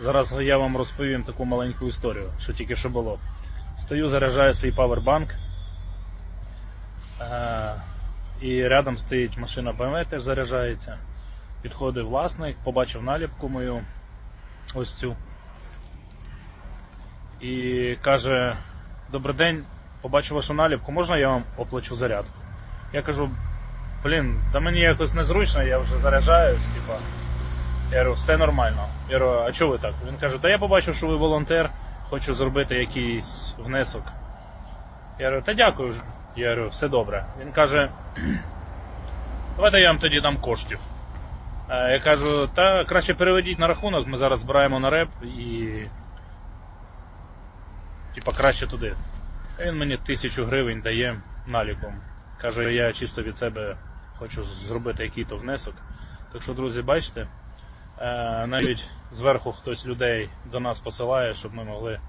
Зараз я вам розповім таку маленьку історію, що тільки що було. Стою, заряджаю свій павербанк. Е, і рядом стоїть машина BMW, теж заряджається. Підходить власник, побачив наліпку мою, ось цю. І каже: Добрий день, побачив вашу наліпку, можна я вам оплачу зарядку? Я кажу, блін, да мені якось незручно, я вже заряджаюсь, типа. Я говорю, все нормально. Я говорю, а чого ви так? Він каже, та я побачив, що ви волонтер, хочу зробити якийсь внесок. Я говорю, та дякую. Я говорю, все добре. Він каже, давайте я вам тоді дам коштів. Е, Я кажу, та краще переведіть на рахунок, ми зараз збираємо на реп і. Типа краще туди. А Він мені тисячу гривень дає наліком. Каже, я чисто від себе хочу зробити який-то внесок. Так що, друзі, бачите, навіть зверху хтось людей до нас посилає, щоб ми могли.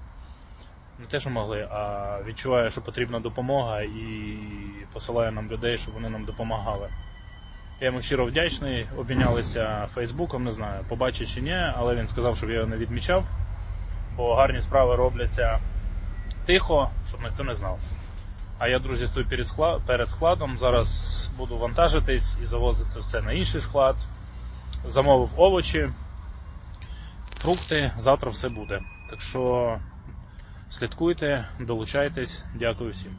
Не те, що могли, а відчуває, що потрібна допомога і посилає нам людей, щоб вони нам допомагали. Я йому щиро вдячний, обмінялися Фейсбуком, не знаю, побачить чи ні, але він сказав, щоб я його не відмічав, бо гарні справи робляться тихо, щоб ніхто не знав. А я, друзі, стою перед складом. Зараз буду вантажитись і завозити це все на інший склад. Замовив овочі, фрукти, завтра все буде. Так що слідкуйте, долучайтесь. Дякую всім.